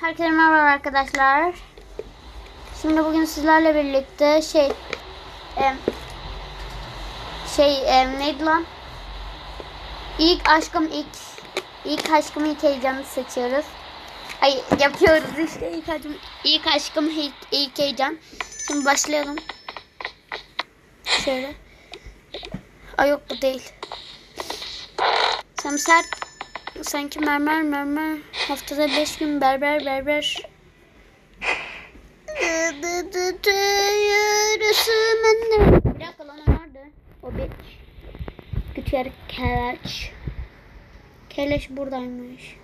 Herkese merhaba arkadaşlar. Şimdi bugün sizlerle birlikte şey em, şey em, neydi lan? İlk aşkım ilk ilk aşkım ilk heyecanı seçiyoruz. Ay yapıyoruz işte ilk aşkım ilk aşkım ilk, ilk heyecan. Şimdi başlayalım. Şöyle. Ay yok bu değil. Samser sanki mermer mermer haftada beş gün berber berber. Bir dakika lan nerede? O bir küçük keleş. Keleş buradaymış.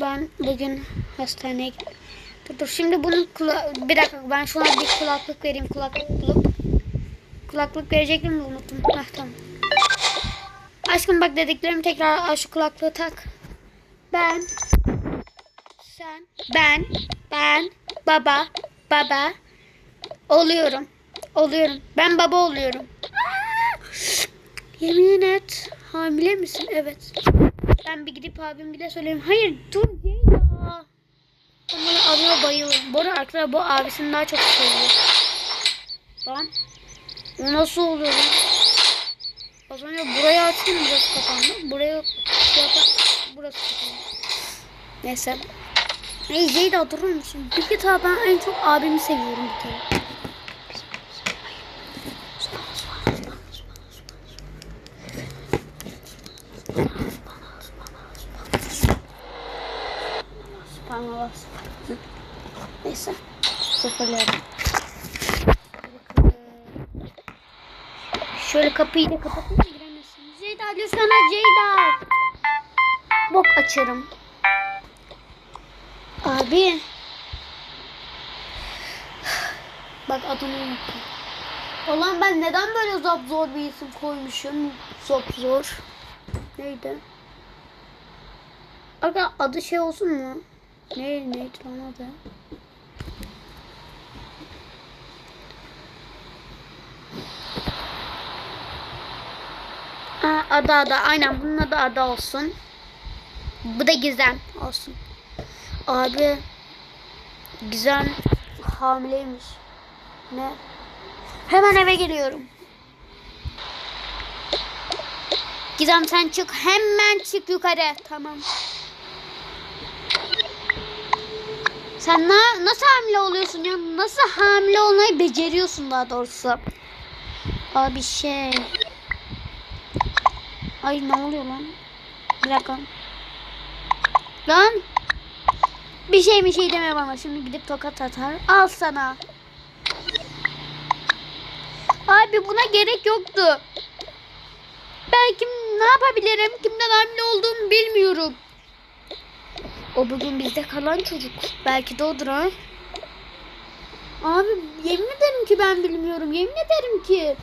Ben bugün hastaneye gittim. Dur, dur şimdi bunun kula bir dakika ben şuna bir kulaklık vereyim kulaklık kulaklık verecektim de unuttum. Heh, tamam. Aşkım bak dediklerimi tekrar şu kulaklığı tak. Ben sen ben ben baba baba oluyorum. Oluyorum. Ben baba oluyorum. Yemin et. Hamile misin? Evet. Ben bir gidip abimgile söyleyeyim. Hayır dur Ceyda. Ben bana abime bayılırım. Bu arada arkadaşlar bu abisini daha çok seviyor. Lan. O nasıl oluyor? Az önce buraya açtım burası kapandı. Buraya şey. Burası kapandı. Neyse. Hey Ceyda durur musun? Bir abi ben en çok abimi seviyorum bir kere. Subhanallah. Neyse. Sıfırlayalım. Şöyle kapıyı da kapatayım giremezsin. Ceyda lütfen Ceyda. Bok açarım. Abi. Bak adını unuttum. Ulan ben neden böyle zor zor bir isim koymuşum? Zor zor. Neydi? Aga adı şey olsun mu? Ne neydi lan adı? Aa, adı adı aynen bunun adı adı olsun. Bu da Gizem olsun. Abi Gizem hamileymiş. Ne? Hemen eve geliyorum. Gizem sen çık. Hemen çık yukarı. Tamam. Sen na nasıl hamile oluyorsun ya? Nasıl hamile olmayı beceriyorsun daha doğrusu? Abi şey. Ay ne oluyor lan? Bir dakika. Lan. Bir şey bir şey deme bana. Şimdi gidip tokat atar. Al sana. Abi buna gerek yoktu. Ben kim ne yapabilirim? Kimden hamile olduğumu bilmiyorum. O bugün bizde kalan çocuk. Belki de odur ha. Abi yemin ederim ki ben bilmiyorum. Yemin ederim ki.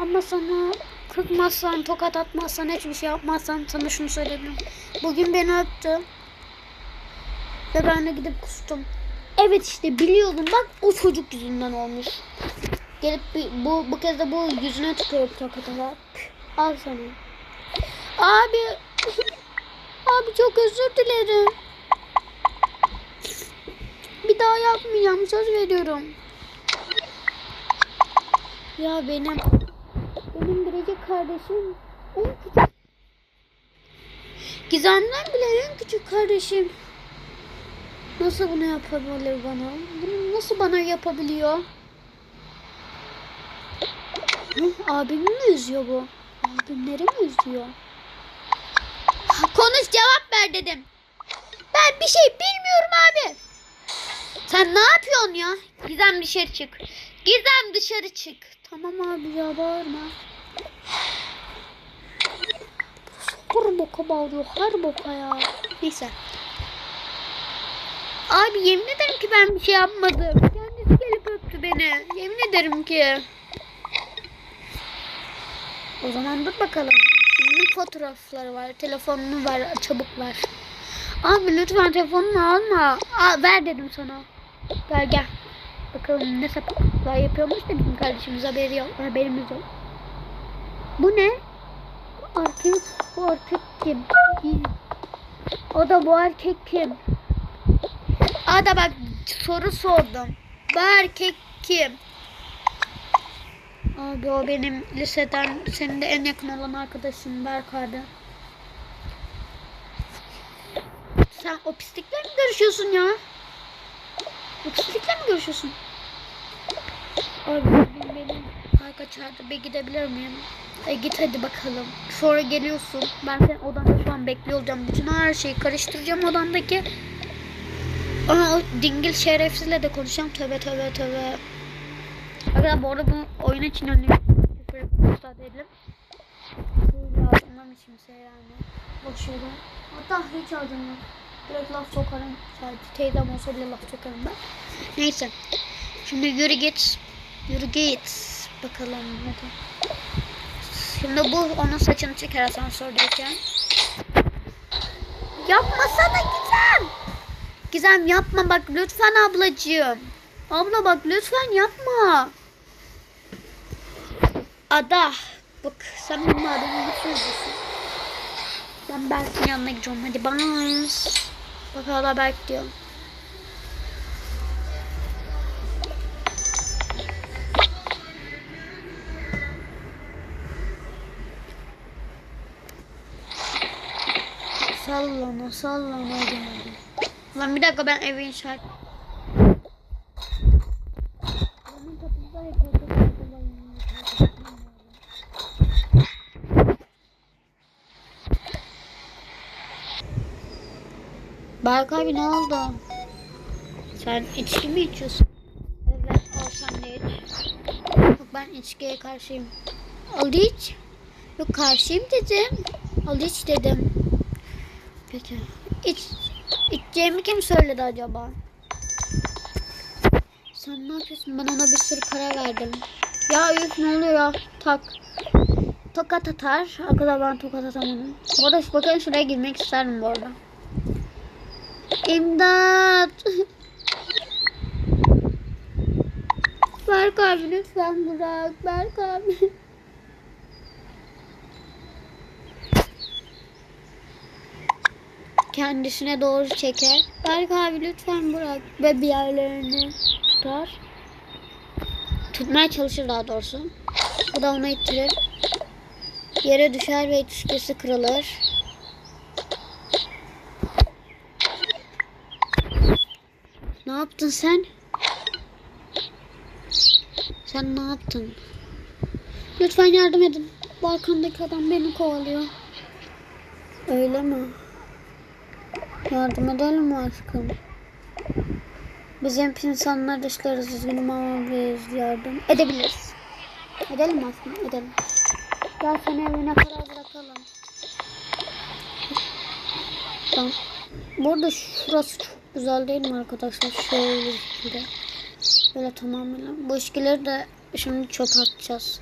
Ama sana kırmazsan, tokat atmazsan, hiçbir şey yapmazsan sana şunu söyleyebilirim. Bugün beni öptü. Ve ben de gidip kustum. Evet işte biliyordum. Bak o çocuk yüzünden olmuş. Gelip bir- bu bu kez de bu yüzüne tıkıyor tokatla. Al sana. Abi. Abi çok özür dilerim. Bir daha yapmayacağım. Söz veriyorum. Ya benim kardeşim en küçük. Gizemden bile en küçük kardeşim. Nasıl bunu yapabilir bana? Bunu nasıl bana yapabiliyor? Abimi mi üzüyor bu? Abimleri mi üzüyor? Konuş cevap ver dedim. Ben bir şey bilmiyorum abi. Sen ne yapıyorsun ya? Gizem dışarı çık. Gizem dışarı çık. Tamam abi ya bağırma. Her boka bağırıyor. Her boka ya. Neyse. Abi yemin ederim ki ben bir şey yapmadım. Kendisi gelip öptü beni. Yemin ederim ki. O zaman dur bakalım. Bunun fotoğrafları var. Telefonunu ver. Çabuk ver. Abi lütfen telefonunu alma. Aa, ver dedim sana. Gel gel. Bakalım ne sapıklıklar yapıyormuş da kardeşimiz haberi yok. Haberimiz yok. Bu ne? Artık, bu artık kim? O da bu erkek kim? Ada bak soru sordum. Bu erkek kim? Abi o benim liseden senin de en yakın olan arkadaşın Berkay'dı. Sen o pislikle mi görüşüyorsun ya? O pislikle mi görüşüyorsun? Abi çağırdı. Bir gidebilir miyim? E git hadi bakalım. Sonra geliyorsun. Ben senin odanda şu an bekliyor olacağım. Bütün her şeyi karıştıracağım odandaki. Aa, o dingil şerefsizle de konuşacağım. Tövbe tövbe tövbe. Arkadaşlar bu arada bu oyun için önlüğü müsaade edelim. Şey lazım kimse yani. Boş yere. Hatta hiç aldım yok. Direkt laf sokarım. Sadece teyzem olsa bile laf sokarım ben. Neyse. Şimdi yürü git. Yürü git. Bakalım hadi. Şimdi bu onun saçını çeker asansördeyken. Yapmasana Gizem. Gizem yapma bak lütfen ablacığım. Abla bak lütfen yapma. Ada. Bak sen benim adamı söylüyorsun. Ben Berk'in yanına gidiyorum. Hadi bye. Bak hala Berk diyor. Sallana sallana geldi. Lan bir dakika ben evi inşa. Berk abi ne oldu? Sen içki mi içiyorsun? Evet al sen de iç. Yok ben içkiye karşıyım. Al iç. Yok karşıyım dedim. Al iç dedim. Peki. İç, içeceğimi kim söyledi acaba? Sen ne yapıyorsun? Ben ona bir sürü para verdim. Ya yok ne oluyor ya? Tak. Tokat atar. Arkadaşlar ben tokat atamadım. Bu arada bakın şuraya girmek isterim bu arada. İmdat. Berk abi lütfen bırak. Berk abi. Kendisine doğru çeker. Berk abi lütfen bırak. Ve bir yerlerini tutar. Tutmaya çalışır daha doğrusu. Bu da onu ittirir. Yere düşer ve ilişkisi kırılır. Ne yaptın sen? Sen ne yaptın? Lütfen yardım edin. Balkondaki adam beni kovalıyor. Öyle mi? Yardım edelim mi aşkım? Biz hep insanlar dışlarız üzgünüm ama biz yardım edebiliriz. Edelim aslında? Edelim. Gel seni evine kadar bırakalım. Tamam. Bu arada şurası çok güzel değil mi arkadaşlar? Şöyle şöyle. Böyle tamamıyla. Bu içkileri de şimdi çöp atacağız.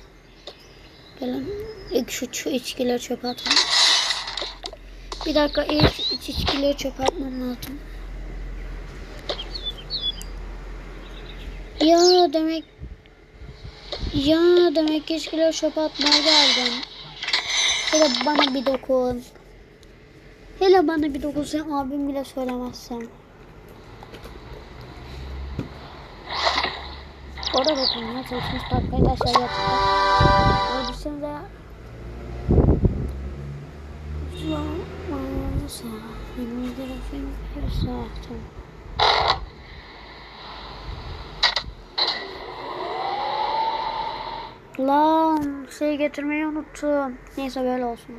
Gelin. İlk şu içkileri çöpe atalım. Bir dakika iç içkileri çöpe atmam lazım. Ya demek ya demek içkileri çöpe atmaya geldim. Hele bana bir dokun. Hele bana bir dokun sen abim bile söylemezsen. Orada bakın ne çalışmış arkadaşlar yaptılar. Öldürsün ve Zamansa benim tarafım her saatim. Lan şey getirmeyi unuttum. Neyse böyle olsun.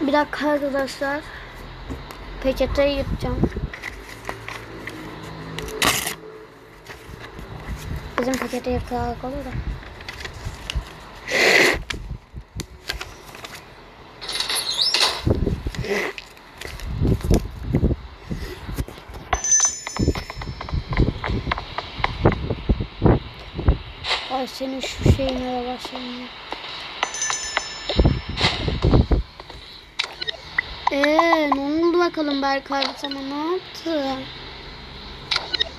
Bir dakika arkadaşlar. Peçeteyi yutacağım. Bizim peçete yırtarak olur da. Ay senin şu şeyine başlayayım. Eee ne oldu bakalım Berk abi sana ne yaptı?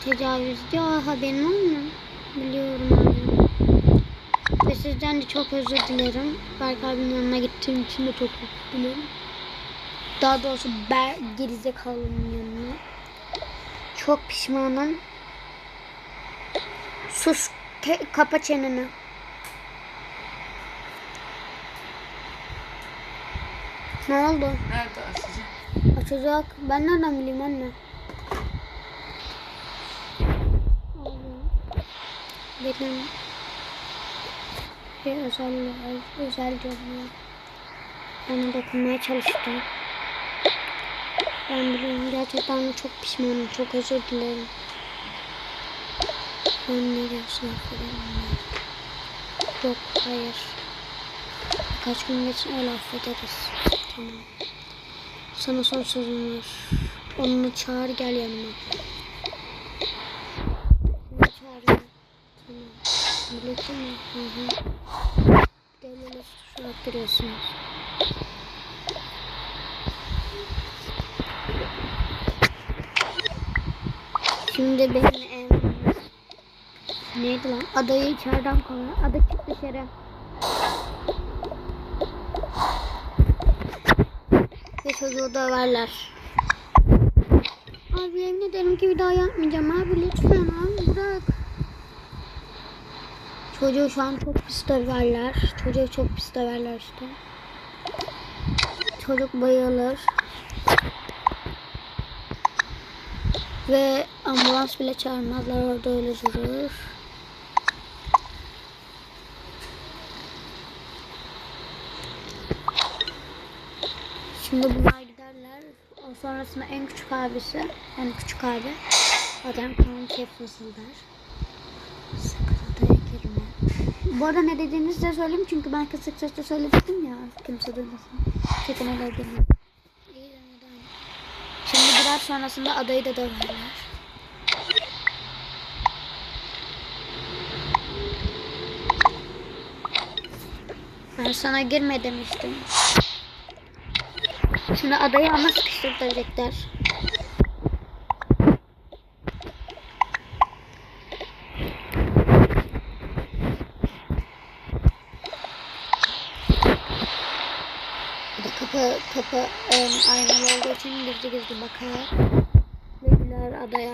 Tecavüzcü haberin olmuyor. Biliyorum abi. Ve sizden de çok özür dilerim. Berk abinin yanına gittiğim için de çok özür dilerim. Daha doğrusu Berk gerizekalının yanına. Çok pişmanım. Sus. Kapa çeneni. Ne oldu? Nerede açacak? Açacak. Ben nereden bileyim anne? benim bir özelliği, özel görünüyor. Ona dokunmaya çalıştım. Ben biliyorum gerçekten çok pişmanım, çok özür dilerim. Ben ne diyorsun affedemem. Yok, hayır. Birkaç gün geçin öyle affederiz. Tamam. Sana son sözüm var. Onu çağır gel yanıma. Demir şu attırıyorsunuz. Şimdi benim evim neydi lan? Adayı içeriden koyuyor. Ada çık dışarı. Ve çocuğu döverler. Abi yemin ederim ki bir daha yapmayacağım abi lütfen abi. Çocuğu şu an çok pis döverler. Çocuğu çok pis döverler işte. Çocuk bayılır. Ve ambulans bile çağırmazlar orada öyle durur. Şimdi bunlar giderler. O sonrasında en küçük abisi, yani küçük abi, zaten kanun keflasıl der. Bu arada ne dediğini size söyleyeyim çünkü ben kısık sesle söyledim ya kimse duymasın. Çetemeler gelmiyor. Şimdi biraz sonrasında adayı da döverler. Ben sana girme demiştim. Şimdi adayı ama sıkıştıracaklar. kapı ön aynalı olduğu için gizli gizli bakar. Ve güler adaya.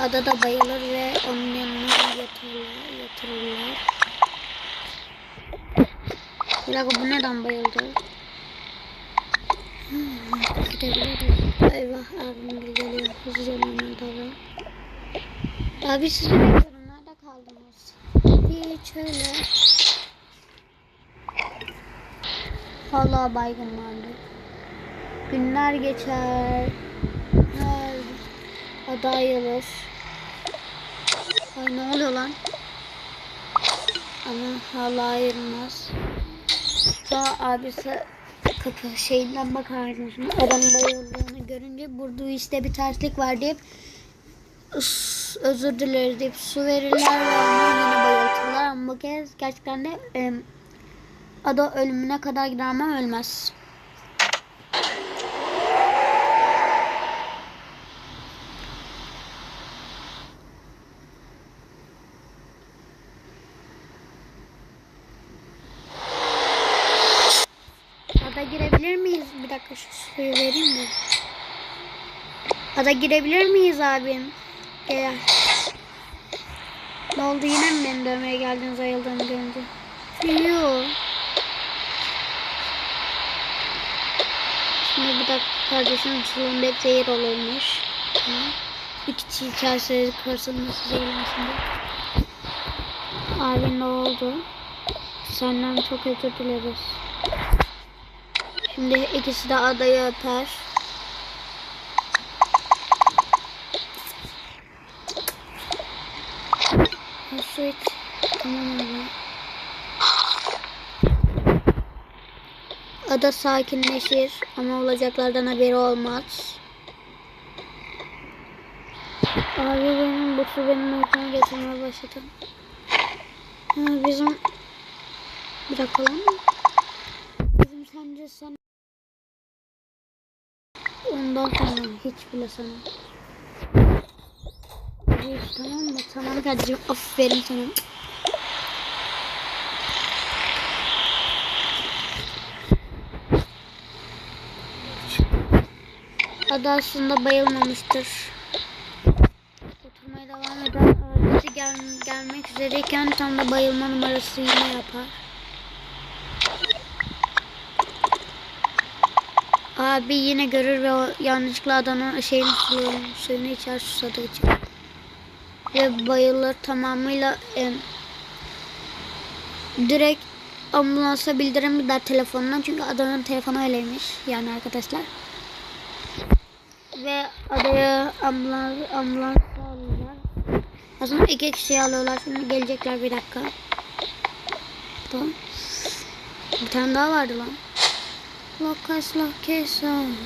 Adada bayılır ve onun yanına yatırırlar. yatırırlar. Bir dakika bu neden bayıldı? Hmm, gidebiliriz. Eyvah abim geliyor. Hızlıca hemen davran. Abi sizi bekliyorum. Şimdi şöyle. Hala baygınlandı. Günler geçer. Adayılır. Ay ne oluyor lan? Ama hala ayrılmaz. Daha abisi kapı şeyinden bakardım. Şimdi adamın bayıldığını görünce burada işte bir terslik var deyip özür dileriz deyip su verirler ve inşallah bu kez gerçekten de e, ada ölümüne kadar gider ama ölmez. Ada girebilir miyiz? Bir dakika şu suyu vereyim mi? Ada girebilir miyiz abim? Gel. Ne oldu yine mi beni dövmeye geldiniz ayıldığımı görünce? Yok. Şimdi bu da kardeşim suyun hep zehir olmuş. İki çiğ kase kırılması zehirlensin Abi ne oldu? Senden çok özür dileriz. Şimdi ikisi de adayı öper. Ada sakinleşir ama olacaklardan haberi olmaz. Abi benim butu benim uykumu getirmeye başladı. Ha, bizim bırakalım mı? Bizim sence sen ondan sonra hiç bile sana. Tamam mı? Tamam kardeşim aferin sana. Adı aslında bayılmamıştır. Oturmaya devam eder. Abisi gel gelmek üzereyken tam da bayılma numarası yine yapar. Abi yine görür ve yanlışlıkla adamın şeyin suyunu, suyunu içer susadığı için. Ve bayılır tamamıyla em, direkt ambulansa bildirim gider telefonundan çünkü adamın telefonu öyleymiş yani arkadaşlar. Ve adaya ambulans ambulans alıyorlar. Aslında iki kişi alıyorlar. Şimdi gelecekler bir dakika. Tamam. Bir tane daha vardı lan. Lucas Location.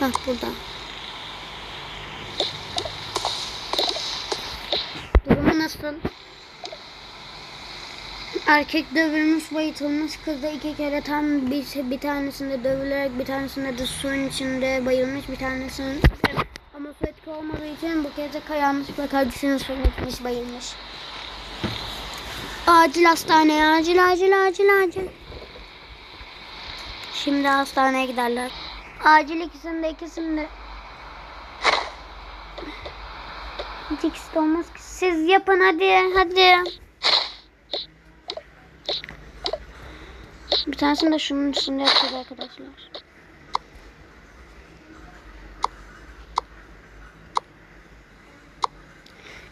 Bak burada. Durumu nasıl? Erkek dövülmüş, bayıltılmış. Kız da iki kere tam bir, bir tanesinde dövülerek bir tanesinde de suyun içinde bayılmış. Bir tanesinin ama su etki olmadığı için bu kez de yanlışlıkla kardeşinin suyunu içmiş, bayılmış. Acil hastaneye, acil, acil, acil, acil. Şimdi hastaneye giderler. Acil ikisinde, ikisinde. Hiç ikisi olmaz ki. Siz yapın hadi, hadi. Bir tanesini de şunun üstünde yapacağız arkadaşlar.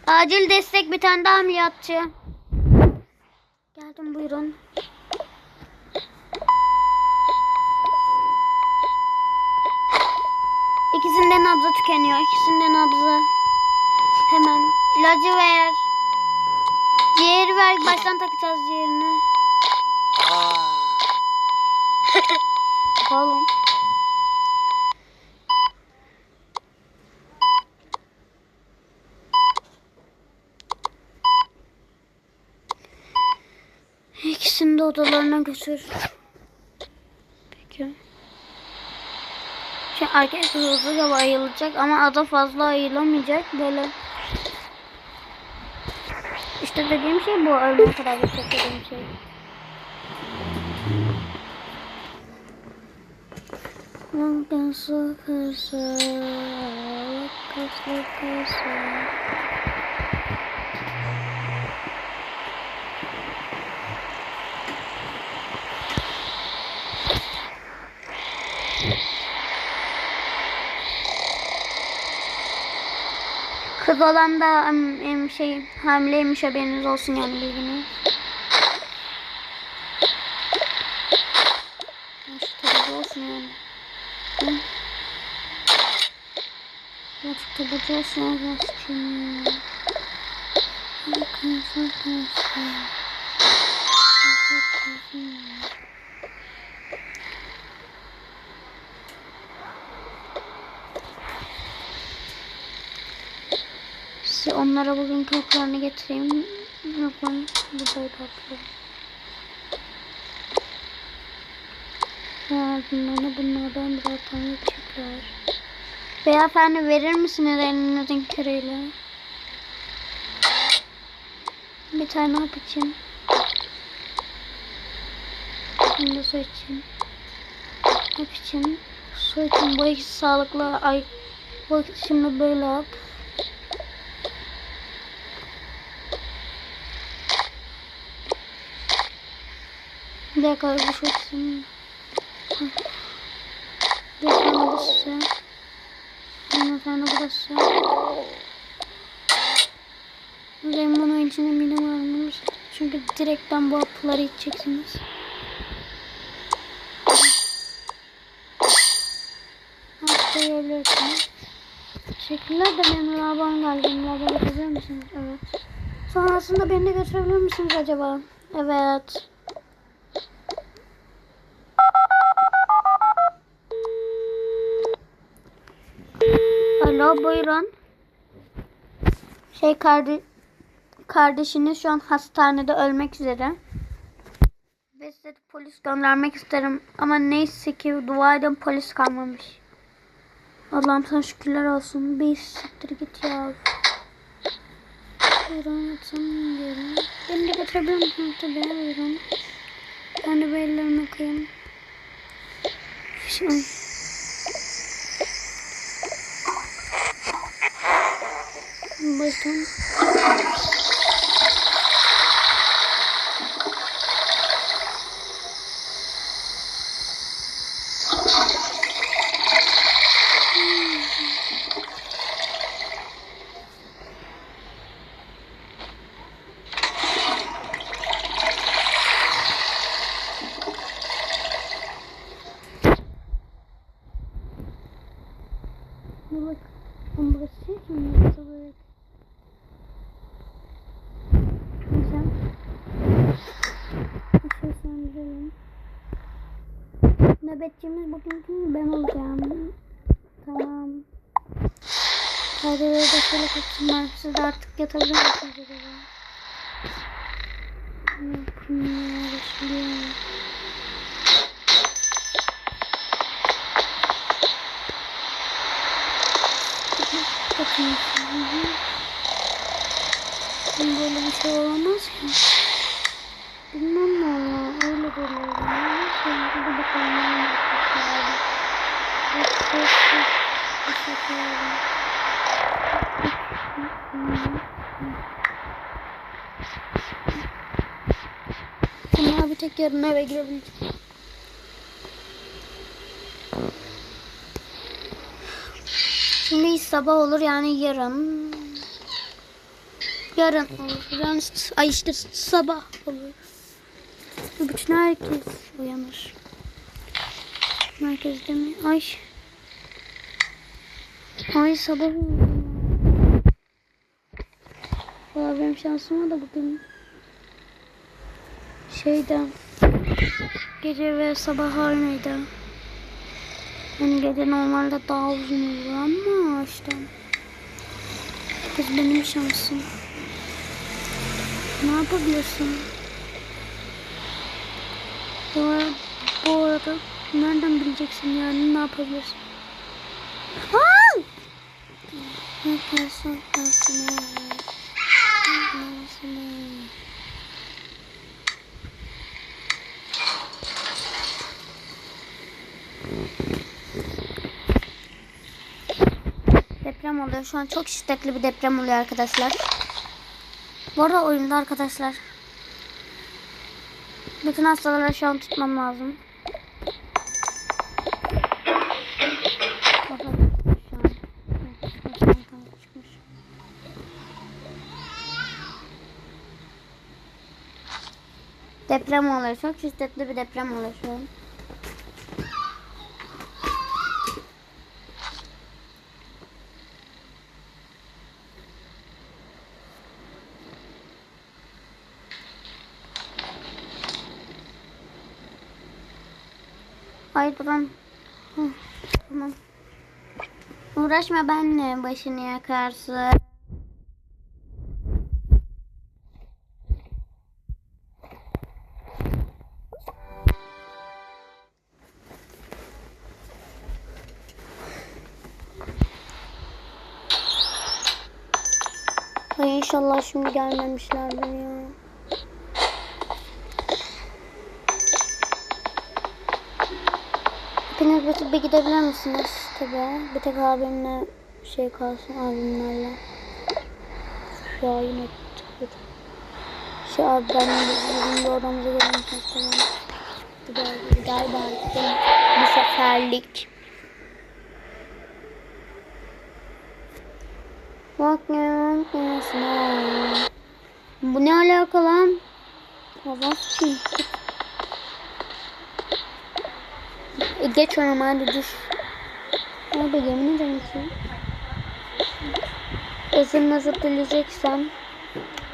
Acil destek bir tane daha ameliyatçı. Geldim buyurun. İkisinde nabzı tükeniyor. İkisinde nabzı. Hemen ilacı ver. Ciğeri ver. Baştan takacağız ciğerini. Oğlum. İkisini de odalarına götür. Peki. Şimdi erkek hızlıca ayılacak ama ada fazla ayılamayacak. Böyle işte dediğim şey bu. Ölmeye kadar dediğim şey. Lucas, Lucas, Lucas, Lucas. Kız olan da em, şey hamileymiş haberiniz olsun yani bilginiz. Şu tabii olsun yani. Hı? Ya. Bakın bakın. Size onlara bugün toplarını getireyim. Yok ben burada toplarım. Ya bunları bunlardan birer tane çıkar. Beyefendi verir misiniz elinizin kırıyla? Bir tane hap için. Şimdi su için. Hap için. Su için. Bu ikisi sağlıklı. Ay. Bu şimdi böyle hap. Bir dakika bu şu ikisini. Bir tane burası. Bir tane burası. Ben bunun içine milim almalıyız. Çünkü direkten bu hapları içeceksiniz. Haplayabilirsiniz. Teşekkürler de benim labam geldi. Labama götürebilir misiniz? Evet. Sonrasında beni de götürebilir misiniz acaba? Evet. Buyurun. Şey kardeş kardeşiniz şu an hastanede ölmek üzere. Ve size polis göndermek isterim. Ama neyse ki dua edin polis kalmamış. Allah'ım sana şükürler olsun. Bir siktir git ya. Buyurun yatın diyorum. Beni de götürebilir misin? Tabii buyurun. Ben de bir ellerimi yıkayayım. Şimdi... Buyurun. Bak, on burası şey mi? Yoksa böyle... Güzel. Bir şey söndürelim. Nöbetçimiz bugün ben olacağım. Tamam. Perdeleri de şöyle kaçsınlar. Siz de artık yatabilir misiniz acaba? Ne yapayım ya? Başlıyor. Bakın. Böyle bir şey olamaz ki. Bilmem valla. Öyle böyle. Neyse. Hadi bakalım. ne yapacağız. Çok çok çok teşekkür tek yarın eve girebileceğim. Şimdi sabah olur yani yarın. Yarın olur. S- ay işte sabah olur. Bütün herkes uyanır. Herkes değil mi? Ay. Ay sabah olur. Valla benim şansıma da bugün şeyden gece ve sabah aynıydı. Yani gece normalde daha uzun oluyor ama işte kız benim şansım. Ne yapabilirsin? Bu, ara- bu arada nereden bileceksin yani ne yapabilirsin? Aa! Yaparsın, yaparsın, yaparsın. Oluyor. Şu an çok şiddetli bir deprem oluyor arkadaşlar. Bu arada oyunda arkadaşlar. Bütün hastalara şu an tutmam lazım. Deprem oluyor. Çok şiddetli bir deprem oluyor şu an. Hı, Tamam. Uğraşma benimle başını yakarsın. Ay inşallah şimdi gelmemişlerdir ya. Hepiniz bir, bir gidebilir misiniz? Tabii. Bir tek abimle şey kalsın abimlerle. Yine tıkır. Şey abi ben bizim bir odamıza gelelim. Tamam. Daha galiba bir seferlik. Bak ya, bak Bu ne alaka lan? Hava sıçayım. E, geç hadi düş. Abi yemin ederim ki. Özür nazır dileyeceksen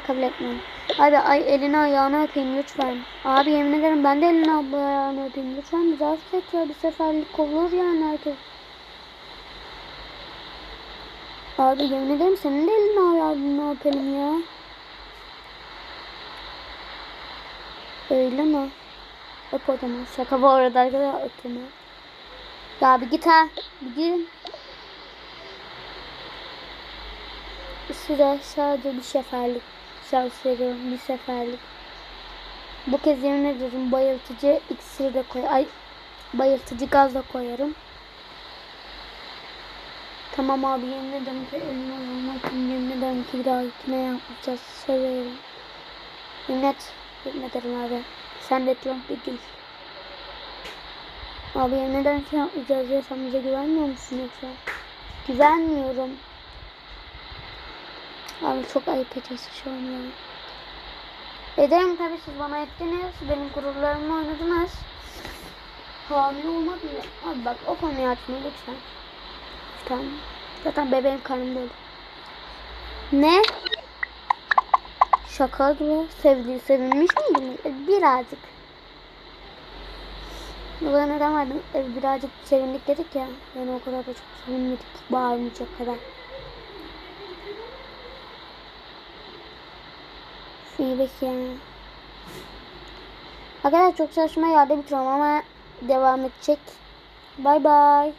kabul etmem. Abi ay elini ayağını öpeyim lütfen. Abi yemin ederim ben de elini ayağını öpeyim lütfen. Bizi affet ya bir seferlik olur yani herkes. Abi yemin ederim senin de elini ayağını öpelim ya. Öyle mi? Öp o zaman. Şaka bu arada arkadaşlar öpme. Ya bir git ha. Bir git. Süre sadece bir seferlik. Şans veriyorum bir seferlik. Bu kez yemin ederim bayıltıcı iksir de koy. Ay bayıltıcı gaz da koyarım. Tamam abi yemin ederim ki olmak için yemin ederim ki bir daha kime yapmayacağız. Seviyorum. Yemin et. Yemin ederim abi. Sen de Trump değil. Abi yemin ederim ki yapmayacağız ya. Sen bize güvenmiyor musun yoksa? Güvenmiyorum. Abi çok ayıp ediyorsun şu an ya. Ederim tabii siz bana ettiniz. Benim gururlarımı oynadınız. Hamile olmak mı? Abi bak o konuyu açma lütfen. Tamam. Zaten bebeğim karnımda öyle. Ne? Şaka bu. Sevdi, sevinmiş miydin? E, Birazcık. Verdin? E, birazcık sevindik dedik ya. Yani o kadar da çok sevinmedik. Bağırmayacak kadar. Bek ya. Arkadaşlar çok saçma yerde bitiriyorum ama devam edecek. Bay bay.